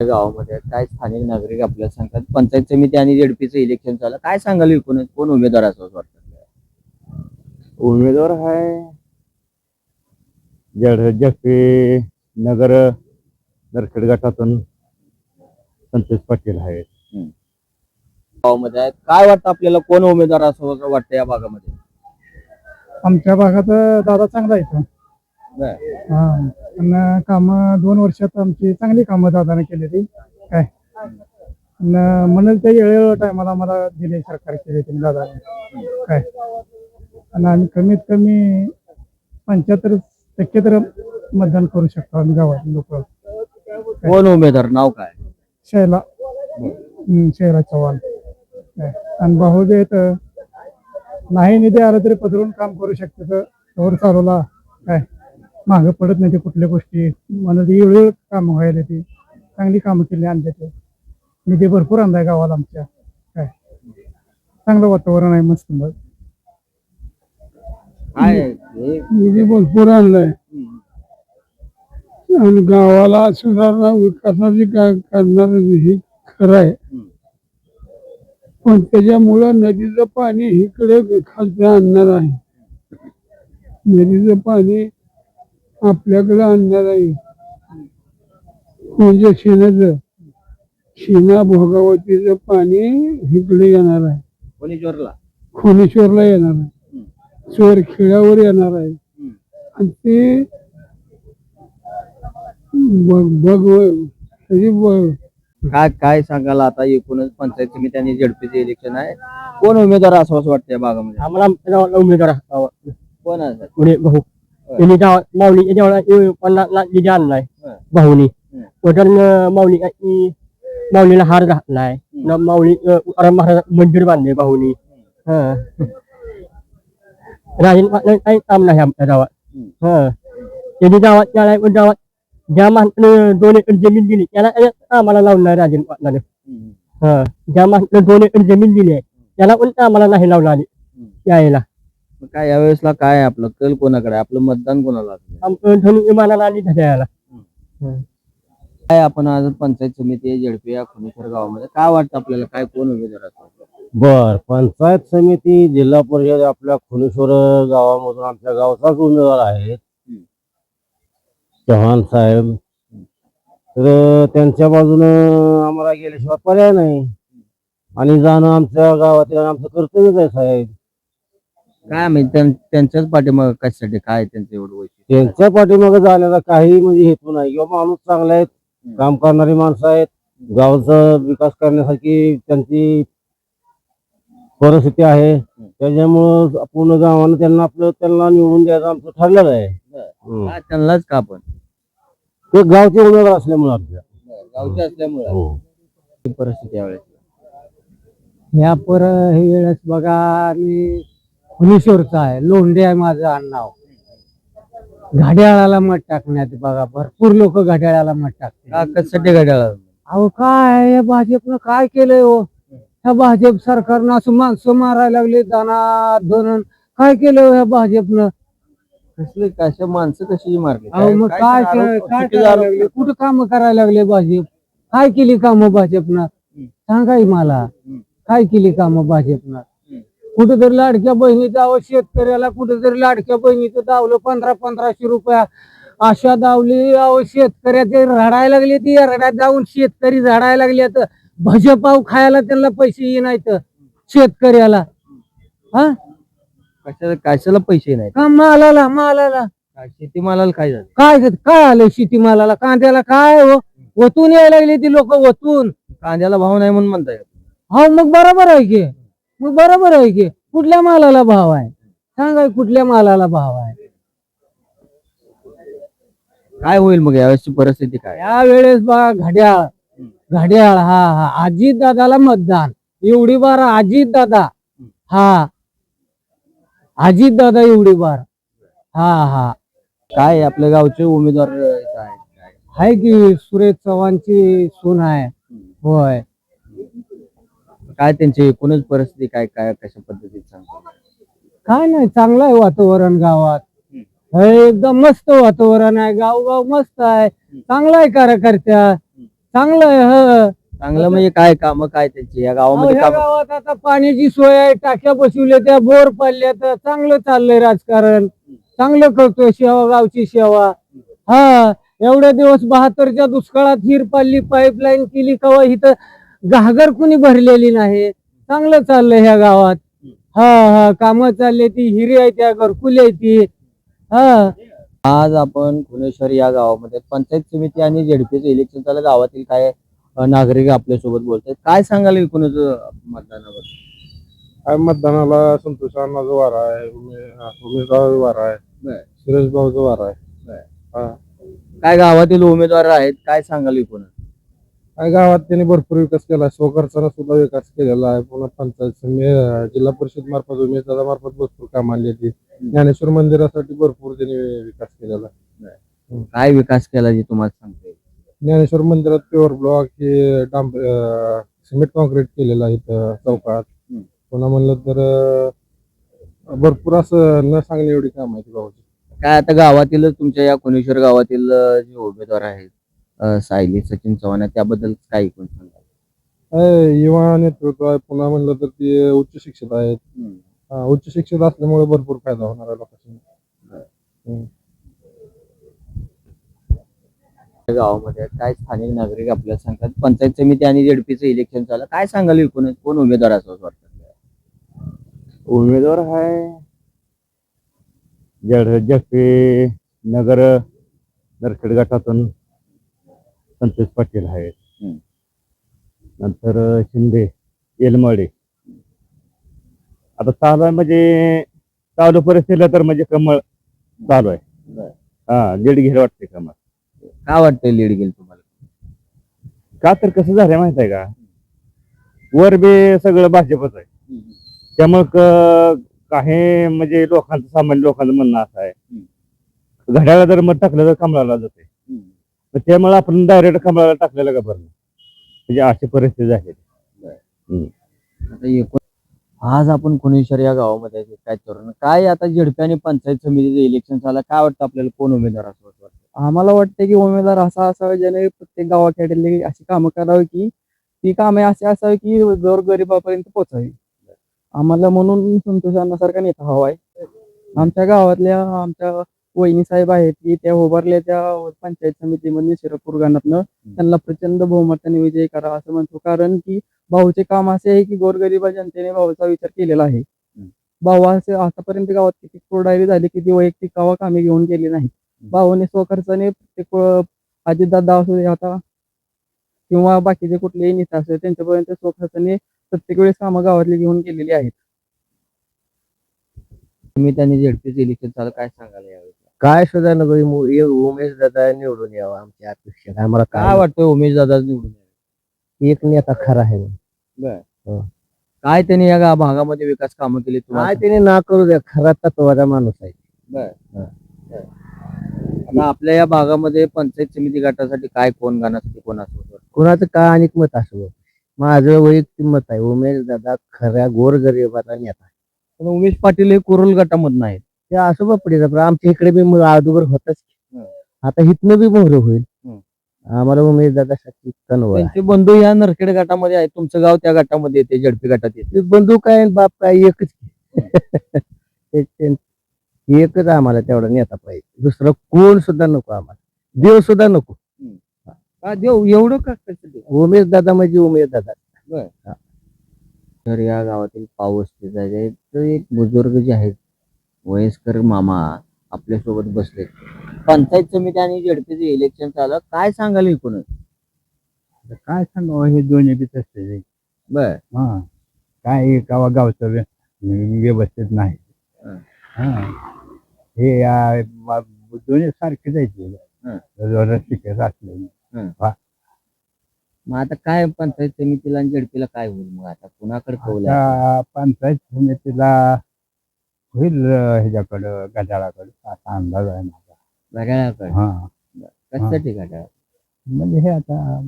गावामध्ये काय स्थानिक नागरिक आपल्याला सांगतात? पंचायत समिती आणि जेडपीचं इलेक्शन चाललं काय सांगाल एकूणच? कोण उमेदवार असं वाटतं उमेदवार आहे जड जगते नगर नरखेड गटातून संतोष पाटील आहेत. गावामध्ये आहेत. काय वाटतं आपल्याला कोण उमेदवार असं वाटतं या भागामध्ये? आमच्या भागात दादा चांगला येतो बरं. हा पण काम दोन वर्षात आमची चांगली कामं दादाने केली ती काय? आणि म्हणून ते वेळेवर टायमाला आम्हाला दिले सरकार केले त्यांनी दादाने. काय? आणि आम्ही कमीत कमी पंच्याहत्तर टक्के तर मतदान करू शकतो आम्ही गावातील लोक. कोण उमेदवार? नाव काय? शैला. शैला चव्हाण. काय? आणि भाऊ जे आहेत. नाही निधी आला तरी पदरून काम करू शकते तर. चालवला. काय? मागं पडत नाही ते कुठल्या गोष्टी. म्हणून ती वेळोवेळ कामं व्हायला ती. चांगली कामं केली आणले ते. निधी भरपूर आणलाय गावाला आमच्या. काय? चांगलं वातावरण आहे मस्त मग काय? हे- निधी भरपूर आणलाय. आणि गावाला सुधारणा विकासाची काय करणार हे खरं आहे. पण त्याच्यामुळं नदीचं पाणी इकडे खालचं आणणार आहे. नदीचं पाणी आपल्याकडे आणणार आहे. म्हणजे शेणाचं शेणा भोगावतीचं पाणी इकडे येणार आहे. कोणी जोरला खोनेश्वरला येणार आहे. चोर खेळावर येणार आहे. आणि ते त्याची काय काय सांगाल आता एकूणच पंचायत समिती आणि जेडपीचं इलेक्शन आहे. कोण उमेदवार असं असं वाटतं या भागामध्ये? आम्हाला उमेदवार असावा. कोण असं पुढे भाऊ त्यांनी गावात माऊली याच्यावर निधी आणलाय. भाऊनी. वडील माऊली माऊलीला हार घातलाय माऊली महाराज मंदिर बांधले भाऊनी हं. राजन पाटला काही काम नाही आमच्या गावात हं. त्यांनी गावात त्याला गावात ज्या माणसाने दोन एकर जमीन दिली त्याला आम्हाला लावणार राजन पाटलाने. हं. ज्या माणसाने दोन एकर जमीन दिली आहे त्याला पण आम्हाला नाही लावणार यायला मग काय यावेळेसला काय आहे आपलं? कल कोणाकडे आहे? आपलं मतदान कोणाला धनु विमानाला आणि काय आपण आज पंचायत समिती जेडपी या खुनेश्वर गावामध्ये? काय वाटतं आपल्याला? काय कोण उमेदवार बर पंचायत समिती जिल्हा परिषद आपल्या खुलेश्वर गावामधून आमच्या गावचाच उमेदवार आहेत. चव्हाण साहेब. तर त्यांच्या बाजूनं आम्हाला गेल्याशिवाय पर्याय नाही. आणि जाणं आमच्या गावातील आणि आमचं कर्तव्यच आहे साहेब. काय माहिती त्यां- त्यांच्याच पाठीमाग कशासाठी? काय त्यांचं एवढं वैशिष्ट्य? त्यांच्या पाठीमागे जाण्याचा काही म्हणजे हेतू नाही. किंवा माणूस चांगला आहेत काम करणारी माणसं आहेत गावाचा विकास करण्यासाठी त्यांची परिस्थिती आहे. त्याच्यामुळं पूर्ण गावानं त्यांना आपलं त्यांना निवडून द्यायचं आमचं ठरलेलं आहे. हम्म. त्यांनाच का आपण? ते गावचे उमेदवार असल्यामुळे आपल्या गावचे असल्यामुळे. हो. परिस्थिती यावेळेस. ह्या पर हे वेळेस बघा मी खुनेश्वरचा आहे. लोंढे आहे माझं आडनाव घड्याळाला मत टाकण्यात बघा भरपूर लोक घड्याळाला मत टाकते का कशासाठी घड्याळ अहो काय या भाजपनं काय केलंय हो? ह्या भाजप सरकारनं असं माणसं मारायला लागले दाना धरण काय केलं हो ह्या भाजपनं? कसले कशा माणसं कशी मारली? अहो मग काय काय करायला लागले? कुठं काम करायला लागले भाजप? काय केली कामं भाजपनं? सांगाय मला. काय केली कामं भाजपनं? कुठेतरी लाडक्या बहिणीचं अहो शेतकऱ्याला कुठेतरी लाडक्या बहिणीचं दावलं पंधरा पंधराशे रुपया. आशा दावली अहो शेतकऱ्याचे रडायला लागले ती रड्यात जाऊन शेतकरी रडायला लागले तर भजपाव खायला त्यांना पैसे ये नाहीत. शेतकऱ्याला. हा? कशाला कशाला पैसे नाही का मालाला मालाला? शेतीमालाला काय झालं? काय काय आलं शेतीमालाला? कांद्याला काय हो? वतून यायला लागले ती लोक वतून. कांद्याला भाव नाही म्हणून म्हणताय हो मग बरोबर आहे की. मग बरोबर आहे की कुठल्या मालाला भाव आहे? सांगा कुठल्या मालाला भाव आहे? काय होईल मग यावेळेसची परिस्थिती काय? या वेळेस बघा घड्याळ. घड्याळ हा हा. अजित दादाला मतदान. एवढी बार अजित दादा हा. अजित दादा एवढी बार. हा हा. काय आपल्या गावचे उमेदवार काय? आहे की सुरेश चव्हाणची सून आहे. होय. काय त्यांची एकूणच परिस्थिती काय काय कशा पद्धतीत सांगतो काय नाही चांगलं आहे वातावरण गावात. हे एकदम मस्त वातावरण आहे गाव गाव मस्त आहे. चांगला आहे कार्यकर्त्या. चांगलं आहे ह. चांगलं म्हणजे काय काम काय त्याची? या गावामध्ये ह्या काम गावात आता पाण्याची सोय आहे टाक्या बसवल्या त्या बोर पडल्या तर चांगलं चाललंय राजकारण. चांगलं करतोय सेवा गावची सेवा हा एवढ्या दिवस बहात्तरच्या दुष्काळात हिर पाडली पाईपलाईन केली कवा इथं घागर कुणी भरलेली नाही. चांगलं चाललंय ह्या गावात. हा हा कामं चालली ती हिरी आहे त्या घरकुली आहे ती. हा. आज आपण खुनेश्वर या गावामध्ये पंचायत समिती आणि झेडपीचं इलेक्शन चालू आहे. गावातील काय नागरिक आपल्यासोबत बोलतात काय सांगाल एकूणच मतदानावर काय मतदानाला संतोष अण्णाचा वारा आहे उमेदवार वारा आहे. सुरेश भाऊचा वारा आहे. काय गावातील उमेदवार आहेत काय सांगाल एकूण गावात त्यांनी भरपूर विकास केला. स्वखर्चानं सुद्धा विकास केलेला आहे. पुन्हा पंचायत समिती जिल्हा परिषद मार्फत उमेदवारा मार्फत भरपूर काम आणली होती ज्ञानेश्वर मंदिरासाठी भरपूर त्यांनी विकास केलेला आहे. काय विकास केला जे तुम्हाला सांगते ज्ञानेश्वर मंदिरात प्युअर ब्लॉक हे डांब सिमेंट कॉन्क्रीट केलेलं आहे इथं चौकात. पुन्हा म्हणलं तर भरपूर असं न सांगणे एवढी काम आहे गावाची. काय आता गावातील तुमच्या या खुनेश्वर गावातील जे उमेदवार आहेत अ, सायली सचिन चव्हाण आहेत, त्याबद्दल काय ऐकून सांगाल? आहे, युवा नेतृत्व आहे. पुन्हा म्हणलं तर ते उच्च शिक्षित आहेत. हा, उच्च शिक्षित असल्यामुळे भरपूर फायदा होणार आहे लोकांना. गावामध्ये काय स्थानिक नागरिक आपल्याला सांगतात? पंचायत समिती आणि झेडपीचं इलेक्शन चालू आहे. काय सांगाल एकूण? कोण उमेदवार असं वाटतं उमेदवार आहे जड जगते नगर नरखेड गटातून संतोष पाटील आहेत. नंतर शिंदे येलमडे. आता चालू आहे म्हणजे चालू परिस्थितीला तर म्हणजे कमळ चालू आहे. हा लीड घेईल वाटते कमळ. काय वाटतंय लीड गेल तुम्हाला? का तर कसं झालंय माहीत आहे का? वर बी सगळं भाजपच आहे. त्यामुळं क- काही म्हणजे लोकांचं सामान्य लोकांचं म्हणणं असं आहे. घड्याला जर मत टाकलं तर कमळाला जाते. तर त्यामुळे आपण डायरेक्ट कमळाला टाकलेलं का बरं? म्हणजे अशी परिस्थिती झाली आता एकूण आज आपण कुणेश्वर या गावामध्ये आहे. काय तरुण काय आता झेडपी आणि पंचायत समितीचं इलेक्शन चाललं काय वाटतं आपल्याला कोण उमेदवार असं वाटतं? आम्हाला वाटतं की उमेदवार असा असावा ज्याने प्रत्येक गावाखेड्यातली अशी कामं करावी की ती कामे अशी असावी की गोरगरिबापर्यंत पोहोचावी. आम्हाला म्हणून संतोष अण्णासारखा नेता हवा आहे. आमच्या गावातल्या आमच्या वहिनी साहेब आहेत की त्या उभारल्या त्या पंचायत समितीमध्ये शिरपूर गणातनं त्यांना प्रचंड बहुमताने विजय करा असं म्हणतो. कारण की भाऊचे काम असे आहे की गोरगरिबा जनतेने भाऊचा विचार केलेला आहे. भाऊ असे आतापर्यंत गावात किती कोरडायरी झाली किती वैयक्तिक गावा कामे घेऊन गेली नाही भाऊने स्वखर्चाने प्रत्येक अजितदादा असू दे आता किंवा बाकीचे कुठलेही नेता असू त्यांच्यापर्यंत स्वखर्चाने प्रत्येक वेळेस कामं गावातली घेऊन गेलेली आहेत. समिती आणि झेडपीचं इलेक्शन चालू काय सांगाल यावेळी? काय सुद्धा नको उमेश दादा निवडून यावा आमच्या अपेक्षा. काय मला काय वाटतंय उमेश दादा निवडून यावे? एक नेता खरा आहे काय त्यांनी या गा- भागामध्ये विकास कामं केली काय तुम्हाला त्याने ना करू द्या खरा तत्वाचा माणूस आहे. आता आपल्या या भागामध्ये पंचायत समिती गटासाठी काय कोण गाण्यासाठी कोण असं वाटतं? कुणाचं का अनेक मत असो माझं वैयक्तिक मत आहे उमेश दादा खऱ्या गोरगरिबाचा नेता आहे. पण उमेश पाटील हे कुरुल गटामधून आहेत. ते असं बापडे आमच्या इकडे बी मग अगोदर होतच हं. आता इथनं बी मोहर होईल. हं. आम्हाला उमेश दादासाठी कनवळ आहे. त्यांचे बंधू या नरखेड गटामध्ये आहेत तुमचं गाव त्या गटामध्ये येते झडपी गटात येते. ते बंधू काय आणि बाप काय एकच ते- ते- एकच आम्हाला तेवढा नेता पाहिजे. दुसरं कोण सुद्धा नको आम्हाला. देव सुद्धा नको. का देव एवढं का कसं देव? उमेश दादा म्हणजे उमेश दादा. तर या गावातील पाऊस आहे. तर एक बुजुर्ग जे आहेत वयस्कर मामा आपल्यासोबत बसले पंचायत समिती आणि झडपीचे इलेक्शन चालू आहे. काय सांगाल एकूणच? काय सांगावं? हे दोन्ही बी तसले बर. हा. काय गावा गावचं व्य- व्यवस्थित नाही. हं. हा. हे आ, दोन्ही सारखे जायचे हं. शिकत असले. मग आता काय पंचायत समितीला आणि झडपीला काय होईल मग? आता कुणाकडे कौल आहे? आता पंचायत समितीला होईल ह्याच्याकडं गजाळाकडं असा अंदाज आहे माझा. घड्याळाकडे हा. कशासाठी घड्याळ म्हणजे हे आता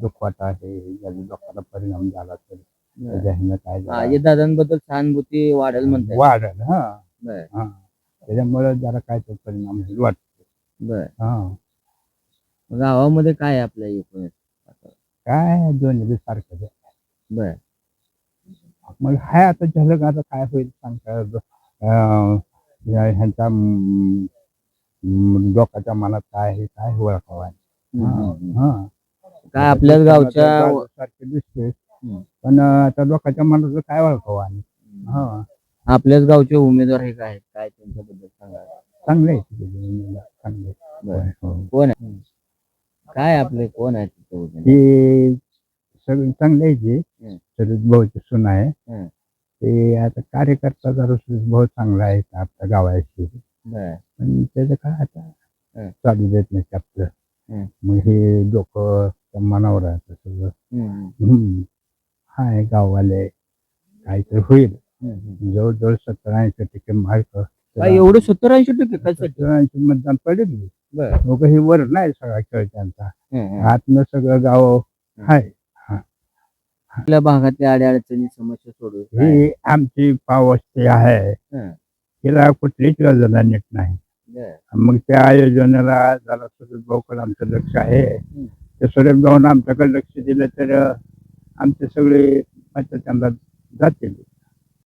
दुखवाट आहे लोकांना परिणाम झाला तर त्याच्या ह्यानं काय झालं. अजित दादांबद्दल सहानुभूती वाढेल म्हणतात वाढेल हा. बर. हा. त्याच्यामुळे जरा काय तो परिणाम होईल वाटत. बर. हा. गावामध्ये काय आहे आपल्या एकूण काय दोन्ही बी सारखं. बर. मग हाय आता झालं आता काय होईल सांगता ह्यांच्या अं, लोकांच्या मनात काय आहे काय ओळखावं हम्म, हम्म. हा काय आपल्याच गावच्या सारखे दिसते. पण आता लोकांच्या मनात काय ओळखावं आणि हा आपल्याच गावचे उमेदवार हे काय काय त्यांच्याबद्दल सांगा चांगले आहे चांगले आहे. हो. कोण आहे काय आपले कोण आहे? ते सगळे चांगले आहे ते. शरद भाऊचे सून आहे. ते आता कार्यकर्ता जरा बहुत चांगला आहे आपल्या गावाशी? बर. पण त्याचं काय आता. चालू देत नाही आपलं. मग हे लोक मनावर आहे सगळं. हाय गाववाले. काहीतरी होईल. जवळजवळ सत्तर ऐंशी टक्के मार्क. एवढं सत्तर ऐंशी टक्के सत्तर ऐंशी मतदान पडेल. हे वर नाही सगळा खेळ त्यांचा. आतनं सगळं गाव हाय. आपल्या भागातल्या अडचणी समस्या सोडू काय? ही आमची पावस्ती आहे. तिला कुठलीच योजना नीट नाही. मग त्या आयोजनाला जरा सुरेश भाऊकडे आमचं लक्ष आहे ते सुरेश भाऊन आमच्याकडे लक्ष दिलं तर आमचे सगळे त्यांना जातील